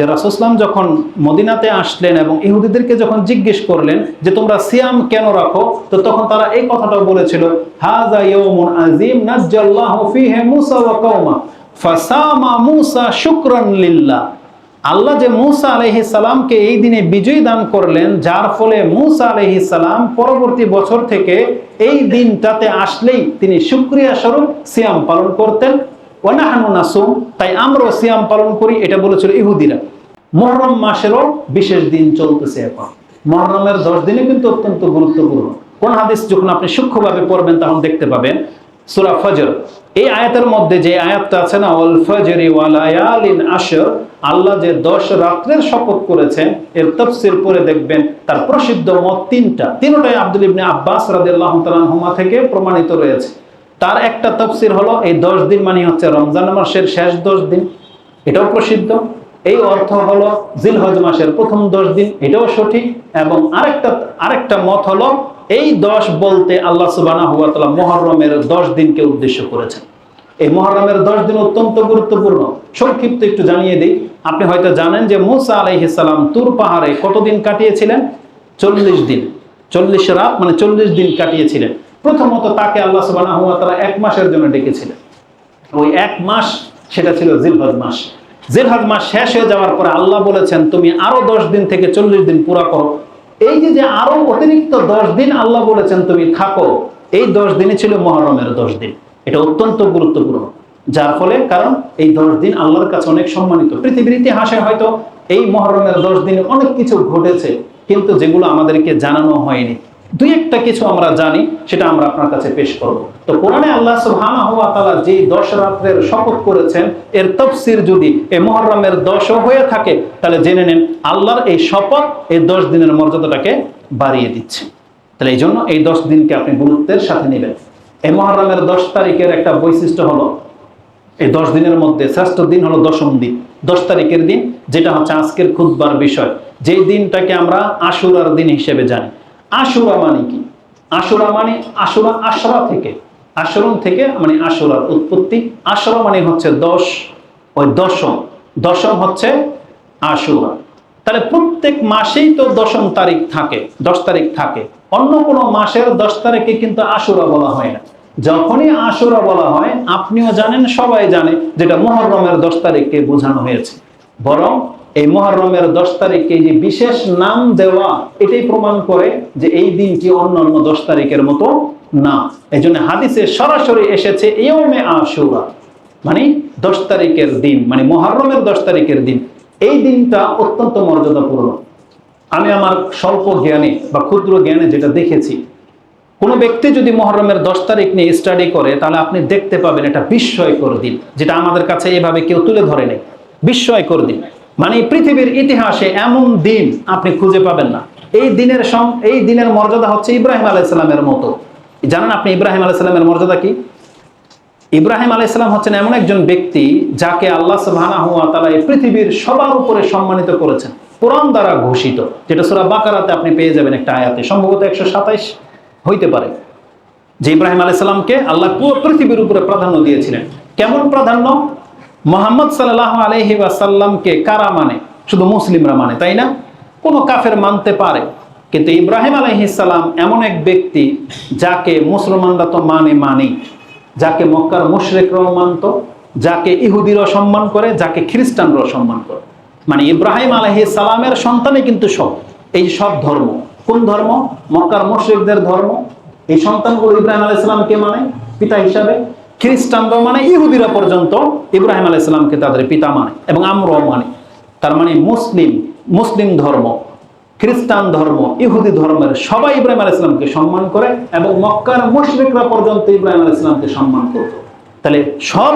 যে রাসুসলাম যখন মদিনাতে আসলেন এবং ইহুদিদেরকে যখন জিজ্ঞেস করলেন যে তোমরা সিয়াম কেন রাখো, তো তখন তারা এই কথাটাও বলেছিল হাজা ইয়াউমুন আজিম নাজ্জাল্লাহু ফীহি মূসা ওয়া কওমা, ফাসামা মূসা শুকরান লিল্লাহ। আল্লাহ যে মূসা আলাইহিস সালামকে এই দিনে বিজয় দান করলেন, যার ফলে মূসা আলাইহিস সালাম পরবর্তী বছর থেকে এই দিনটাতে আসলেই তিনি শুকরিয়া স্বরূপ সিয়াম পালন করতেন। ওয়ানাহানু নাসুম, তাই আমরাও সিয়াম পালন করি, এটা বলেছিল ইহুদিরা। মহরম মাসেরও বিশেষ দিন চলতেছে এখন। মহরমের দশ দিনে কিন্তু অত্যন্ত গুরুত্বপূর্ণ। কোন হাদিস যখন আপনি সূক্ষ্মভাবে পড়বেন, তখন দেখতে পাবেন, সূরা ফজর। এই আয়াতের মধ্যে যে আয়াতটা আছে না, ওয়াল ফজরি ওয়াল আয়ালিন আশর, আল্লাহ যে দশ রাত্রের শপথ করেছেন, এর তফসির পরে দেখবেন, তার প্রসিদ্ধ মত তিনটা। তিনটাই আব্দুল ইবনে আব্বাস রাদিয়াল্লাহু তাআলা থেকে প্রমাণিত রয়েছে। তার একটা তফসির হলো, এই দশ দিন মানে হচ্ছে রমজান মাসের শেষ দশ দিন। এটাও প্রসিদ্ধ। এই অর্থ হলো জিলহজ মাসের প্রথম দশ দিন, এটাও সঠিক। এবং আরেকটা আরেকটা মত হলো, এই দশ বলতে আল্লাহ সুবানা হুয়া তালা মহরমের দশ দিনকে উদ্দেশ্য করেছেন। এই মহরমের দশ দিন অত্যন্ত গুরুত্বপূর্ণ। সংক্ষিপ্ত একটু জানিয়ে দিই। আপনি হয়তো জানেন যে মুসা আলাইহিসাল্লাম তুর পাহাড়ে কতদিন কাটিয়েছিলেন? চল্লিশ দিন। চল্লিশ রাত মানে চল্লিশ দিন কাটিয়েছিলেন। প্রথমত তাকে আল্লাহ সুবাহ এক মাসের জন্য ডেকেছিলেন। ওই এক মাস সেটা ছিল জিলহজ মাস। জিলহজ মাস শেষ হয়ে যাওয়ার পরে আল্লাহ বলেছেন, তুমি আরও দশ দিন থেকে চল্লিশ দিন পুরা করো। এই যে আরও অতিরিক্ত দশ দিন আল্লাহ বলেছেন, তুমি থাকো। এই দশ দিনই ছিল মহরমের দশ দিন। এটা অত্যন্ত গুরুত্বপূর্ণ। যার ফলে কারণ এই দশ দিন আল্লাহর কাছে অনেক সম্মানিত। পৃথিবীর ইতিহাসে হয়তো এই মহরমের দশ দিনে অনেক কিছু ঘটেছে, কিন্তু যেগুলো আমাদেরকে জানানো হয়নি। দুই একটা কিছু আমরা জানি, সেটা আমরা আপনার কাছে পেশ করব। তো কোরআনে আল্লাহ সুবহানাহু ওয়া তাআলা যে দশ রাত্রের শপথ করেছেন, এর তফসির যদি এই মুহররমের দশও হয়ে থাকে, তাহলে জেনে নেন, আল্লাহর এই শপথ এই দশ দিনের মর্যাদাটাকে বাড়িয়ে দিচ্ছে। তাহলে এই জন্য এই দশ দিনকে আপনি গুরুত্বের সাথে নেবেন। এই মহররমের দশ তারিখের একটা বৈশিষ্ট্য হলো, এই দশ দিনের মধ্যে শ্রেষ্ঠ দিন হলো দশম দিন। দশ তারিখের দিন, যেটা হচ্ছে আজকের খুদবার বিষয়। যেই দিনটাকে আমরা আশুরার দিন হিসেবে জানি। আশুরা মানে কি? আশুরা মানে আশুরা আশরা থেকে। আশরণ থেকে মানে আশুরার উৎপত্তি। আশরা মানে হচ্ছে দশ, ওই দশম। দশম হচ্ছে আশুরা। তাহলে প্রত্যেক মাসেই তো দশম তারিখ থাকে, দশ তারিখ থাকে। অন্য কোনো মাসের দশ তারিখে কিন্তু আশুরা বলা হয় না। যখনই আশুরা বলা হয়, আপনিও জানেন, সবাই জানে যেটা মহরমের দশ তারিখকে বোঝানো হয়েছে। বরং এই মহরমের দশ তারিখকে যে বিশেষ নাম দেওয়া, এটাই প্রমাণ করে যে এই দিনটি অন্য অন্য দশ তারিখের মতো না। এই জন্য হাদিসে সরাসরি এসেছে ইয়মে আশুরা মানে দশ তারিখের দিন মানে মহরমের দশ তারিখের দিন। এই দিনটা অত্যন্ত মর্যাদাপূর্ণ। আমি আমার স্বল্প জ্ঞানে বা ক্ষুদ্র জ্ঞানে যেটা দেখেছি, কোনো ব্যক্তি যদি মহরমের দশ তারিখ নিয়ে স্টাডি করে, তাহলে আপনি দেখতে পাবেন এটা বিস্ময়কর দিন, যেটা আমাদের কাছে এভাবে কেউ তুলে ধরে নেই। বিস্ময়কর দিন। মানে পৃথিবীর ইতিহাসে এমন দিন আপনি খুঁজে পাবেন না। এই দিনের এই দিনের মর্যাদা হচ্ছে ইব্রাহিম আলাইসালামের মতো। জানেন আপনি ইব্রাহিম আলাইসালামের মর্যাদা কি? ইব্রাহিম আলাইসালাম হচ্ছেন এমন একজন ব্যক্তি যাকে আল্লাহ তাআলা এই পৃথিবীর সবার উপরে সম্মানিত করেছেন। কোরআন দ্বারা ঘোষিত। যেটা সূরা বাকারাতে আপনি পেয়ে যাবেন একটা আয়াতে। সম্ভবত একশো সাতাইশ হইতে পারে। যে ইব্রাহিম আলাইসাল্লামকে আল্লাহ পুরো পৃথিবীর উপরে প্রাধান্য দিয়েছিলেন। কেমন প্রাধান্য? মোহাম্মদ সাল্লাহ আলহি ওয়াসাল্লামকে কারা মানে? শুধু মুসলিমরা মানে তাই না? কোনো কাফের মানতে পারে। কিন্তু ইব্রাহিম আলহিসাল্লাম এমন এক ব্যক্তি যাকে মুসলমানরা তো মানে মানেই। যাকে মক্কার মুশরেকরাও মানত, যাকে ইহুদিরাও সম্মান করে, যাকে খ্রিস্টানরাও সম্মান করে। মানে ইব্রাহিম আলহি সালামের সন্তানই কিন্তু সব। এই সব ধর্ম। কোন ধর্ম? মক্কার মুশরিকদের ধর্ম। এই সন্তানগুলো ইব্রাহিম আলাইসালামকে মানে? পিতা হিসাবে। খ্রিস্টানরাও মানে ইহুদিরা পর্যন্ত ইব্রাহিম আলাইসালামকে তাদের পিতা মানে এবং আমরাও মানি। তার মানে মুসলিম মুসলিম ধর্ম, খ্রিস্টান ধর্ম, ইহুদি ধর্মের সবাই ইব্রাহিম আলাইসালামকে সম্মান করে এবং মক্কার মুশরিকরা পর্যন্ত ইব্রাহিম আলাইসালামকে সম্মান করত। তাহলে সব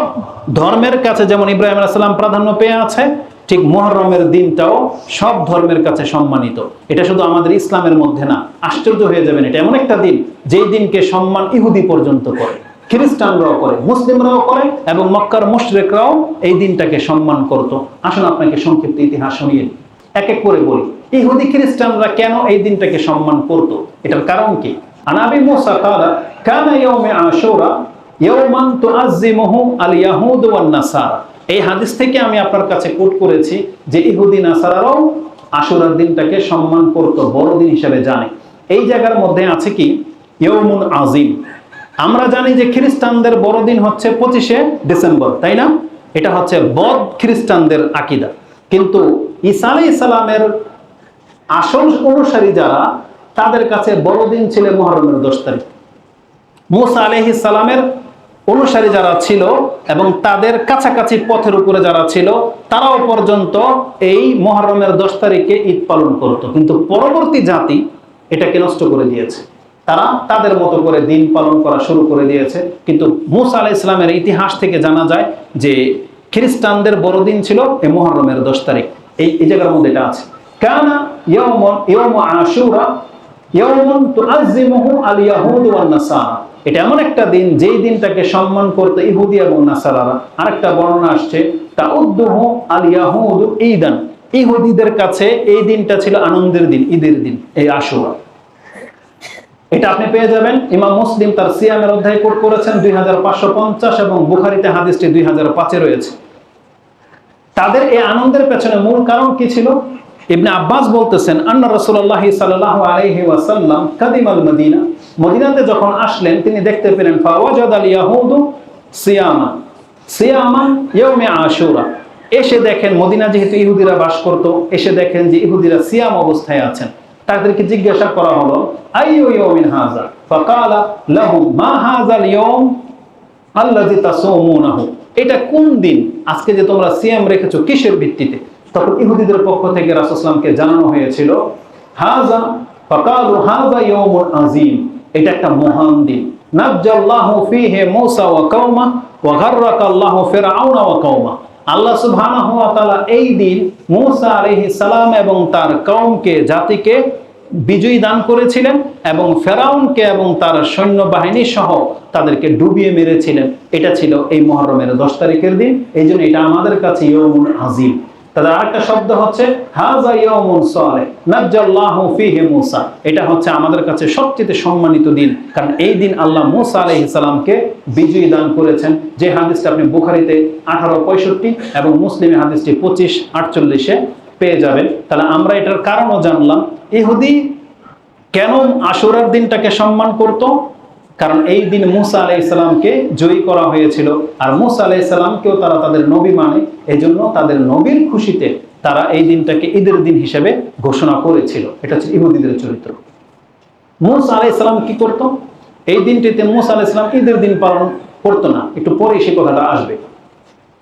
ধর্মের কাছে যেমন ইব্রাহিম আলাইসালাম প্রাধান্য পেয়ে আছে, ঠিক মোহরমের দিনটাও সব ধর্মের কাছে সম্মানিত। এটা শুধু আমাদের ইসলামের মধ্যে না, আশ্চর্য হয়ে যাবেন, এটা এমন একটা দিন যেই দিনকে সম্মান ইহুদি পর্যন্ত করে। খ্রিস্টানরাও করে, মুসলিমরাও করে এবং মক্কার মুশরিকরাও এই দিনটাকে সম্মান করত। আসুন আপনাকে সংক্ষিপ্ত ইতিহাস শুনিয়ে এক এক করে বলি। ইহুদি খ্রিস্টানরা কেন এই দিনটাকে সম্মান করত? এটার কারণ কি? আনাবি মুসা কালা, কানা ইয়াউমে আশুরা, ইয়াউমান আল ইয়াহুদ এই হাদিস থেকে আমি আপনার কাছে কোট করেছি যে ইহুদি নাসারারাও আশুরার দিনটাকে সম্মান করত, বড়দিন হিসেবে জানে। এই জায়গার মধ্যে আছে কি? ইয়মুন আজিম আমরা জানি যে খ্রিস্টানদের বড়দিন হচ্ছে পঁচিশে ডিসেম্বর, তাই না? এটা হচ্ছে বদ খ্রিস্টানদের আকিদা। কিন্তু আলাই ইসলামের আসল অনুসারী যারা, তাদের কাছে বড়দিন ছিল মহরমের দশ তারিখ। মুসা আলহি সালামের অনুসারী যারা ছিল এবং তাদের কাছাকাছি পথের উপরে যারা ছিল, তারাও পর্যন্ত এই মহরমের দশ তারিখে ঈদ পালন করত। কিন্তু পরবর্তী জাতি এটাকে নষ্ট করে দিয়েছে। তারা তাদের মতো করে দিন পালন করা শুরু করে দিয়েছে। কিন্তু মুসা আলাহ ইসলামের ইতিহাস থেকে জানা যায় যে খ্রিস্টানদের বড়দিন ছিল এই মহরমের দশ তারিখ। এই এই জায়গার মধ্যে এটা আছে। আশুরা এটা এমন একটা দিন, যেই দিনটাকে সম্মান করতে ইহুদি এবং নাসারারা। আরেকটা বর্ণনা আসছে, তাউদ্দুহু আল ইহুদিদের কাছে এই দিনটা ছিল আনন্দের দিন, ঈদের দিন, এই আশুরা। এটা আপনি পেয়ে যাবেন। ইমাম মুসলিম তার সিয়ামের অধ্যায় কোট করেছেন, দুই এবং বুখারিতে হাদিসটি দুই পাঁচে রয়েছে। তাদের এই আনন্দের পেছনে মূল কারণ কি ছিল? ইবনে আব্বাস বলতেছেন, আন্না রসুল্লাহ সাল্লাহ আলহি ওয়াসাল্লাম কাদিম আল মদিনা। মদিনাতে যখন আসলেন, তিনি দেখতে পেলেন ফাওয়াজাদ আল ইয়াহুদু সিয়ামা। সিয়ামা ইয়মে আশুরা। এসে দেখেন, মদিনা যেহেতু ইহুদিরা বাস করত, এসে দেখেন যে ইহুদিরা সিয়াম অবস্থায় আছেন। তাদেরকে জিজ্ঞাসা করা হলো হাযা? ফাকালা মা হাযাল ইয়াউম আল্লাযী এটা কোন দিন? আজকে যে তোমরা সিয়াম রেখেছো কিসের ভিত্তিতে? তখন ইহুদিদের পক্ষ থেকে রাসূলুল্লাহকে জানানো হয়েছিল, হাযা, ফাকালু হাযা ইয়াউমুন আযীম। এটা একটা মহান দিন। নাজ্জাল্লাহু ফীহি মূসা ওয়া কাওমা ওয়া ওয়া কাওমা আল্লাহ সুবহানাহু ওয়া তাআলা এই দিন মূসা আলাইহিস সালাম এবং তার কওমকে, জাতিকে বিজয়ী দান করেছিলেন এবং ফেরাউনকে এবং তার সৈন্যবাহিনী সহ তাদেরকে ডুবিয়ে মেরেছিলেন। এটা ছিল এই মহরমের দশ তারিখের দিন। এই জন্য এটা আমাদের কাছে ইয়মুন আজিম তাদের আরেকটা শব্দ হচ্ছে হাজা মূসা। এটা হচ্ছে আমাদের কাছে সবচেয়ে সম্মানিত দিন। কারণ এই দিন আল্লাহ বিজয়ী দান করেছেন। যে হাদিসটা আপনি বুখারীতে 1865 এবং মুসলিমে হাদিসটি 25 48 এ পেয়ে যাবেন। তাহলে আমরা এটার কারণও জানলাম। ইহুদি কেন আশুরার দিনটাকে সম্মান করত? কারণ এই দিন মুসা আলাই ইসলামকে জয়ী করা হয়েছিল। আর মুসা আলাই ইসলামকেও তারা তাদের নবী মানে। এই জন্য তাদের নবীর খুশিতে তারা এই দিনটাকে ঈদের দিন হিসেবে ঘোষণা করেছিল। এটা হচ্ছে ইহুদিদের চরিত্র। মুসা আলাই ইসলাম কি করত? এই দিনটিতে মুসা আলাই ইসলাম ঈদের দিন পালন করতো না। একটু পরে সে কথাটা আসবে।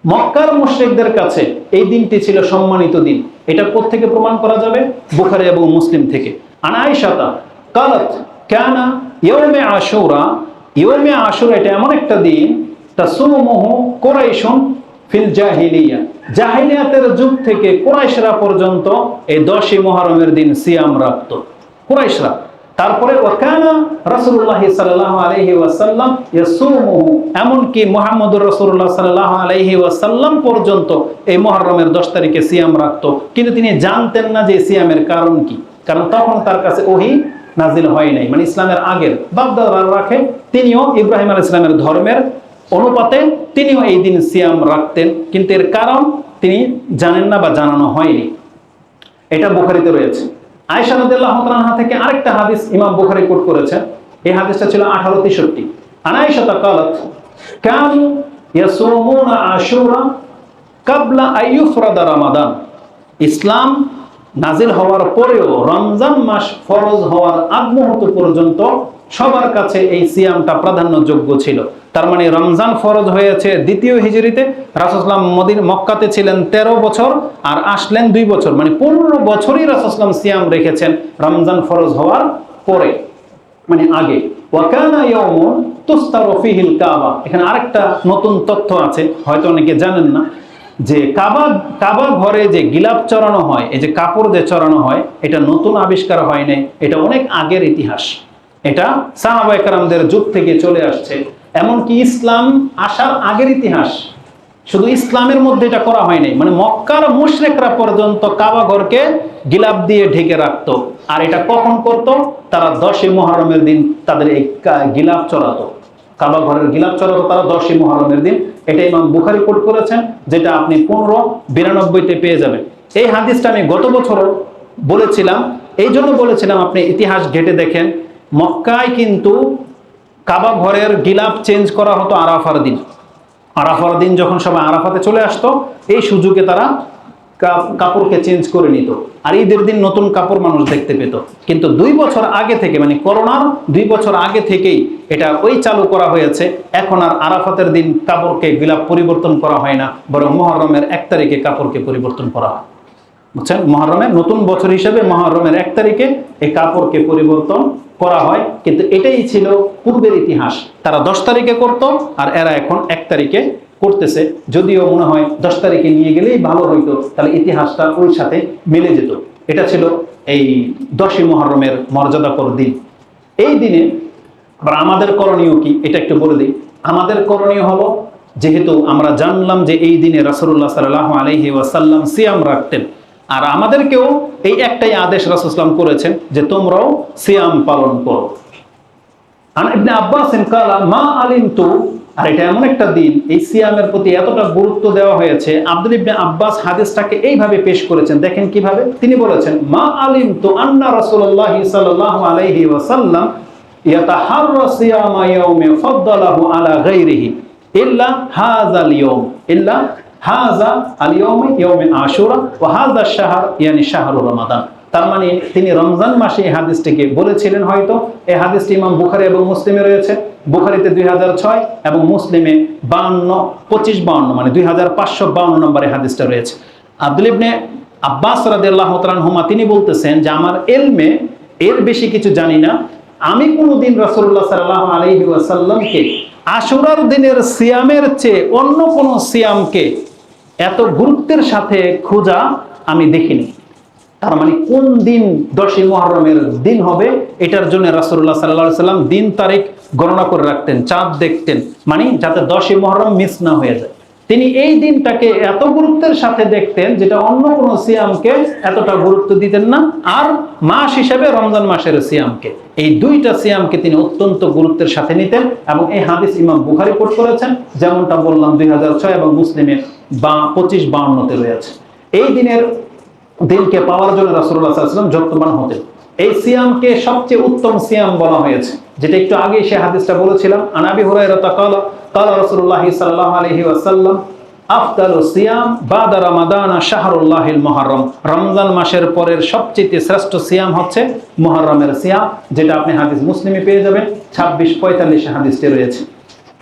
মক্কার মুশরিকদের কাছে এই দিনটি ছিল সম্মানিত দিন। এটা থেকে প্রমাণ করা যাবে? বুখারি এবং মুসলিম থেকে। আনাইশাতা কালাত, কানা ইয়মে আশুরা। ইয়মে আশুরা এটা এমন একটা দিন, তাসুমুহু কুরাইশুন ফিল জাহিলিয়া। জাহিলিয়াতের যুগ থেকে কুরাইশরা পর্যন্ত এই দশই মুহররমের দিন সিয়াম রাখত কুরাইশরা তারপরে, ওয়াকানা রাসূলুল্লাহ সাল্লাল্লাহু আলাইহি ওয়াসাল্লাম ইয়াসুমুহু এমনকি মুহাম্মদুর রাসূলুল্লাহ সাল্লাল্লাহু আলাইহি ওয়াসাল্লাম পর্যন্ত এই মুহররমের 10 তারিখে সিয়াম রাখতো। কিন্তু তিনি জানতেন না যে সিয়ামের কারণ কি। কারণ তখন তার কাছে ওহী নাজিল হয় নাই। মানে ইসলামের আগের বাপদাদারা রাখে, তিনিও ইব্রাহিম আলাইহিস সালামের ধর্মের অনুপাতে তিনিও এই দিন সিয়াম রাখতেন। কিন্তু এর কারণ তিনি জানেন না বা জানানো হয়নি। এটা বুখারিতে রয়েছে। আয়সা রাদিয়াল্লাহু থেকে আরেকটা হাদিস ইমাম বুখারী কোট করেছেন। এই হাদিসটা ছিল 1863 আনাইশা কালাত, কানু আশুরা কাবলা আইয়ুফরাদা ইসলাম নাজিল হওয়ার পরেও রমজান মাস ফরজ হওয়ার আগ মুহূর্ত পর্যন্ত সবার কাছে এই সিয়ামটা প্রাধান্যযোগ্য ছিল। তার মানে রমজান ফরজ হয়েছে দ্বিতীয় হিজরিতে রাসুসলাম মদিন মক্কাতে ছিলেন ১৩ বছর আর আসলেন দুই বছর। মানে পনেরো বছরই রাসুসলাম সিয়াম রেখেছেন রমজান ফরজ হওয়ার পরে। মানে আগে। ওয়াকানা ইয়াউমুন কাবা। এখানে আরেকটা নতুন তথ্য আছে, হয়তো অনেকে জানেন না। যে কাবা কাবা ঘরে যে গিলাপ চড়ানো হয়, এই যে কাপড় যে চড়ানো হয়, এটা নতুন আবিষ্কার হয় নাই। এটা অনেক আগের ইতিহাস। এটা সাহাবাইকারামদের যুগ থেকে চলে আসছে। এমনকি ইসলাম আসার আগের ইতিহাস, শুধু ইসলামের মধ্যে এটা করা হয়নি মানে মক্কার মুশরেকরা পর্যন্ত কাবা ঘরকে গিলাপ দিয়ে ঢেকে রাখতো। আর এটা কখন করত? তারা দশে মহরমের দিন তাদের এই গিলাপ চড়াতো। কাবা ঘরের গিলাপ চড়াতো তারা দশই মহরমের দিন। এটা ইমাম বুখারি কোট করেছেন, যেটা আপনি পনেরো বিরানব্বইতে পেয়ে যাবেন। এই হাদিসটা আমি গত বছরও বলেছিলাম এই জন্য বলেছিলাম আপনি ইতিহাস ঘেটে দেখেন। মক্কায় কিন্তু কাবা ঘরের গিলাপ চেঞ্জ করা হতো আরাফার দিন। আরাফার দিন যখন সবাই আরাফাতে চলে আসতো, এই সুযোগে তারা কাপড়কে চেঞ্জ করে নিত। আর ঈদের দিন নতুন কাপড় মানুষ দেখতে পেত। কিন্তু দুই বছর আগে থেকে মানে করোনার দুই বছর আগে থেকেই এটা ওই চালু করা হয়েছে। এখন আর আরাফাতের দিন কাপড়কে গিলাপ পরিবর্তন করা হয় না, বরং মহরমের এক তারিখে কাপড়কে পরিবর্তন করা হয়। বুঝছেন মহরমের নতুন বছর হিসেবে মহরমের এক তারিখে এই কাপড়কে পরিবর্তন করা হয়। কিন্তু এটাই ছিল পূর্বের ইতিহাস। তারা দশ তারিখে করত আর এরা এখন এক তারিখে করতেছে। যদিও মনে হয় দশ তারিখে নিয়ে গেলেই ভালো হইতো, তাহলে ইতিহাসটা ওই সাথে মিলে যেত। এটা ছিল এই দশই মহরমের মর্যাদাকর দিন। এই দিনে আবার আমাদের করণীয় কি? এটা একটু বলে দিই। আমাদের করণীয় হলো, যেহেতু আমরা জানলাম যে এই দিনে রাসূলুল্লাহ সাল্লাল্লাহু আলাইহি ওয়াসাল্লাম সিয়াম রাখতেন আর আমাদেরকেও এই একটাই আদেশ রাসূলুল্লাহ করেছেন যে তোমরাও সিয়াম পালন করো। ইবনে আব্বাস কালা, মা আলিমতু, আর এটা এমন একটা দিন, এই সিয়ামের প্রতি এতটা গুরুত্ব দেওয়া হয়েছে, আব্দুল ইবনে আব্বাস হাদিসটাকে এইভাবে পেশ করেছেন, দেখেন কীভাবে। তিনি বলেছেন, মা আলিমতু আন্না রাসূলুল্লাহ সাল্লাল্লাহু আলাইহি ওয়াসাল্লাম ইয়াতাহাররা সিয়ামা ইয়াউমি ফাদ্দালাহু আলা গায়রিহি ইল্লা হাযাল ইয়াউম, ইল্লা হাযা আল ইয়াউম ইয়াউমে আশুরা ওয়া হাযা শাহর, ইয়ানি শাহরু রমাদান। তার মানে তিনি রমজান মাসে এই হাদিসটিকে বলেছিলেন হয়তো। এই হাদিসটি ইমাম বুখারি এবং মুসলিমে রয়েছে। বুখারিতে দুই হাজার ছয় এবং মুসলিমে বাউন্ন পঁচিশ বাউন্ন মানে দুই হাজার পাঁচশো বাউন্ন নম্বরে হাদিসটা রয়েছে। আব্দুল ইবনে আব্বাস রাদিয়াল্লাহু তাআলা হুমা তিনি বলতেছেন যে, আমার এলমে এর বেশি কিছু জানি না। আমি কোনোদিন রাসূলুল্লাহ সাল্লাল্লাহু আলাইহি ওয়াসাল্লামকে আশুরার দিনের সিয়ামের চেয়ে অন্য কোনো সিয়ামকে এত গুরুত্বের সাথে খোঁজা আমি দেখিনি। তার মানে কোন দিন দশই মহরমের দিন হবে, এটার জন্য রাসুল্লাহ সাল্লা সাল্লাম দিন তারিখ গণনা করে রাখতেন, চাঁদ দেখতেন। মানে যাতে দশই মহরম মিস না হয়ে যায়। তিনি এই দিনটাকে এত গুরুত্বের সাথে দেখতেন যেটা অন্য কোনো সিয়ামকে এতটা গুরুত্ব দিতেন না, আর মাস হিসেবে রমজান মাসের সিয়ামকে। এই দুইটা সিয়ামকে তিনি অত্যন্ত গুরুত্বের সাথে নিতেন এবং এই হাদিস ইমাম বুখারি কোট করেছেন, যেমনটা বললাম দুই হাজার ছয় এবং মুসলিমে বা পঁচিশ বাউন্নতে রয়েছে। এই দিনের দিনকে পাওয়ার জন্য রাসূলুল্লাহ সাল্লাল্লাহু আলাইহি যত্নবান হতেন। এই সিয়ামকে সবচেয়ে উত্তম সিয়াম বলা হয়েছে। যেটা একটু আগে সে হাদিসটা বলেছিলাম আনাবি হুরাইরাতা কাল কাল রসুল্লাহ সাল্লাহ আলহি আসাল্লাম সিয়াম বাদা রমাদান শাহরুল্লাহিল রমজান মাসের পরের সবচেয়ে শ্রেষ্ঠ সিয়াম হচ্ছে মুহররমের সিয়াম, যেটা আপনি হাদিস মুসলিমে পেয়ে যাবেন 26 45 হাদিসটি রয়েছে।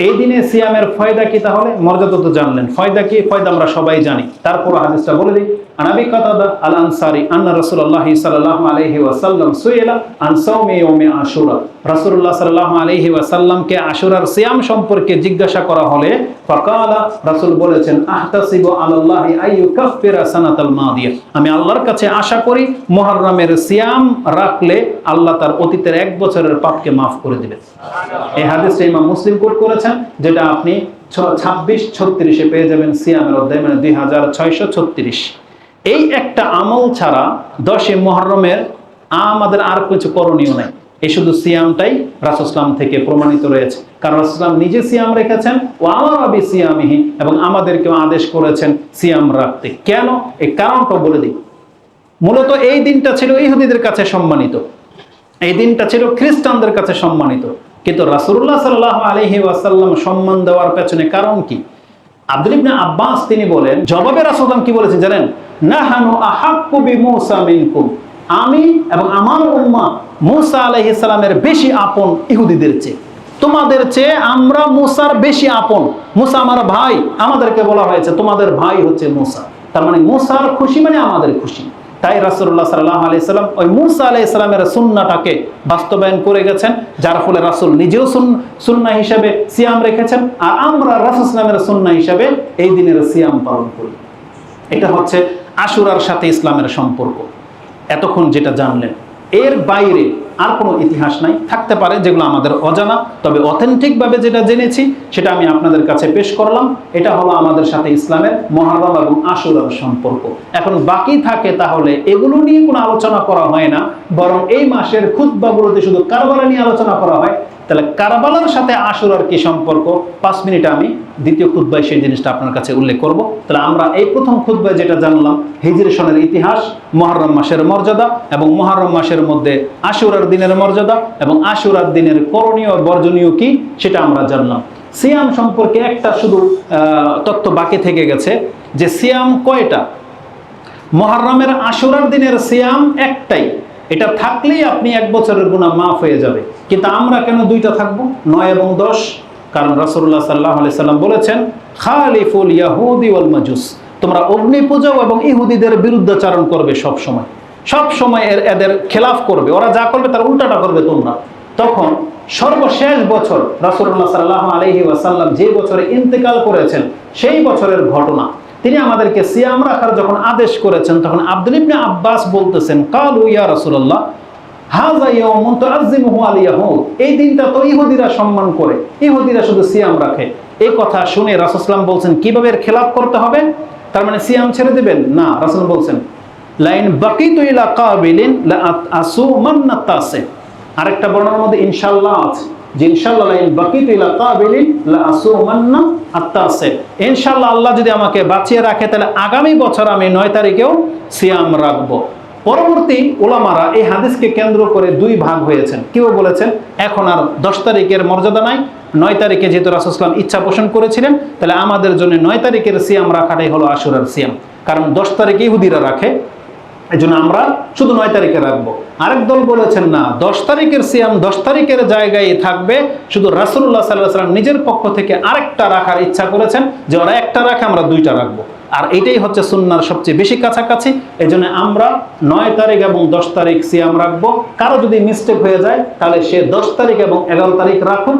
এই দিনে সিয়ামের ফয়দা কি তাহলে? মর্যাদা তো জানলেন। ফয়দা কি? ফয়দা আমরা সবাই জানি। তারপর হাদিসটা বলে দিই আল আনসারি আন্না রাসূলুল্লাহি সাল্লাল্লাহু আলাইহি ওয়াসাল্লাম সুইলা আন সাওমি ইয়াউমি আশুরা রাসূলুল্লাহ সাল্লাল্লাহু আলাইহি ওয়াসাল্লামকে আশুরার সিয়াম সম্পর্কে জিজ্ঞাসা করা হলে বলেছেন আমি আল্লাহর কাছে আশা করি মুহররমের সিয়াম রাখলে আল্লাহ তার অতীতের এক বছরের পাপকে মাফ করে দিবেন। এই হাদিসটা ইমাম মুসলিম কোট করেছেন, যেটা আপনি ছাব্বিশ ছত্রিশে পেয়ে যাবেন সিয়ামের অধ্যায় মানে দুই হাজার ছয়শো ছত্রিশ। এই একটা আমল ছাড়া দশে মহরমের আমাদের আর কিছু করণীয় নাই। এই শুধু সিয়ামটাই রাসুসলাম থেকে প্রমাণিত রয়েছে। কারণ রাসুসলাম নিজে সিয়াম রেখেছেন ও আমার আবি সিয়ামিহি এবং আমাদেরকেও আদেশ করেছেন সিয়াম রাখতে। কেন? এই কারণটা বলে দিই। মূলত এই দিনটা ছিল ইহুদিদের কাছে সম্মানিত। এই দিনটা ছিল খ্রিস্টানদের কাছে সম্মানিত। কিন্তু রাসূলুল্লাহ সাল্লাল্লাহু আলাইহি ওয়াসাল্লাম সম্মান দেওয়ার পেছনে কারণ কি? আব্দুল ইবনে আব্বাস তিনি বলেন, জবাবে রাসূলুল্লাহ কি বলেছেন জানেন? নাহানু আহাক্কু বিমূসা মিনকুম। আমি এবং আমার বেশি আপন ইহুদিদের চেয়ে। তোমাদের চেয়ে আমরা মুসার বেশি আপন। মুসা আমার ভাই, আমাদেরকে বলা হয়েছে তোমাদের ভাই হচ্ছে মুসা। তার মানে মুসার খুশি মানে আমাদের খুশি। তাই রাসুল্লাহ সাল্লাহ আলি সাল্লাম ওই মুসা আলাই ইসলামের সুন্নাটাকে বাস্তবায়ন করে গেছেন, যার ফলে রাসুল নিজেও সুন্না হিসাবে সিয়াম রেখেছেন, আর আমরা রাসুল ইসলামের সুন্না হিসাবে এই দিনের সিয়াম পালন করি। এটা হচ্ছে আশুরার সাথে ইসলামের সম্পর্ক। এতক্ষণ যেটা জানলেন, এর বাইরে আর কোনো ইতিহাস নাই, থাকতে পারে যেগুলো আমাদের অজানা, তবে অথেন্টিকভাবে যেটা জেনেছি, সেটা আমি আপনাদের কাছে পেশ করলাম। এটা হলো আমাদের সাথে ইসলামের মহারম এবং আশুরার সম্পর্ক। এখন বাকি থাকে তাহলে এগুলো নিয়ে কোনো আলোচনা করা হয় না, বরং এই মাসের খুদ্বাগুলোতে শুধু কারবালা নিয়ে আলোচনা করা হয়। তাহলে কারবালার সাথে আশুরার কি সম্পর্ক? পাঁচ মিনিটে আমি দ্বিতীয় খুদ্বায় সেই জিনিসটা আপনার কাছে উল্লেখ করব। তাহলে আমরা এই প্রথম খুদ্বায় যেটা জানলাম, হিজরি সনের ইতিহাস মহরম মাসের মর্যাদা এবং মহরম মাসের মধ্যে আশুরার দিনের মর্যাদা এবং আশুরার দিনের করণীয় বর্জনীয় কি সেটা আমরা জানলাম। সিয়াম সম্পর্কে একটা শুধু তথ্য বাকি থেকে গেছে যে সিয়াম কয়টা? মহরমের আশুরার দিনের সিয়াম একটাই। এটা থাকলেই আপনি এক বছরের গুণা মাফ হয়ে যাবে। কিন্তু আমরা কেন দুইটা থাকব? নয় এবং দশ? কারণ রাসূলুল্লাহ সাল্লাহ সাল্লাম বলেছেন, খালিফুল ইয়াহুদি ওয়াল মাজুস। তোমরা অগ্নি পূজাও এবং ইহুদিদের বিরুদ্ধাচারণ করবে সব সময় সব সময় এর এদের খেলাফ করবে। ওরা যা করবে তার উল্টাটা করবে তোমরা। তখন সর্বশেষ বছর রাসূলুল্লাহ সাল্লাহ আলহি ওয়াসাল্লাম যে বছরে ইন্তেকাল করেছেন, সেই বছরের ঘটনা। তিনি আমাদেরকে সিয়াম রাখার যখন আদেশ করেছেন, তখন আব্দুল ইবনে আব্বাস বলতেছেন, কালু ইয়া রাসূলুল্লাহ ইয়াউমুন এই দিনটা তো ইহুদিরা সম্মান করে, ইহুদিরা শুধু সিয়াম রাখে। এই কথা শুনে রাসূলুল্লাহ বলছেন, কীভাবে এর খেলাপ করতে হবে? তার মানে সিয়াম ছেড়ে দিবেন? না, রাসূল বলছেন, লাইন বাকিতু ইলা কাবিলিন লা আসুমান্না তাসে। আরেকটা বর্ণনার মধ্যে ইনশাআল্লাহ আছে। যে ইনশাআল্লাহ লাইন বাকিতু ইলা কাবিলিন লা আসুমান্না আত্তাসে ইনশাআল্লাহ আল্লাহ যদি আমাকে বাঁচিয়ে রাখে, তাহলে আগামী বছর আমি নয় তারিখেও সিয়াম রাখব। পরবর্তী ওলামারা এই হাদিসকে কেন্দ্র করে দুই ভাগ হয়েছেন। কেউ বলেছেন, এখন আর দশ তারিখের মর্যাদা নাই, নয় তারিখে যেহেতু রাসুসলাম ইচ্ছা পোষণ করেছিলেন, তাহলে আমাদের জন্য নয় তারিখের সিয়াম রাখাটাই হলো আশুরার সিয়াম। কারণ দশ তারিখে ইহুদিরা রাখে এই জন্য আমরা শুধু নয় তারিখে রাখব। আরেক দল বলেছেন না, দশ তারিখের সিয়াম দশ তারিখের জায়গায় থাকবে। শুধু রাসুল্লাহ সাল্লাহ সাল্লাম নিজের পক্ষ থেকে আরেকটা রাখার ইচ্ছা করেছেন যে ওরা একটা রাখে, আমরা দুইটা রাখব। আর এটাই হচ্ছে সুন্নার সবচেয়ে বেশি কাছাকাছি। এই জন্য আমরা নয় তারিখ এবং দশ তারিখ সিয়াম রাখব। কারও যদি মিস্টেক হয়ে যায়, তাহলে সে দশ তারিখ এবং এগারো তারিখ রাখুন।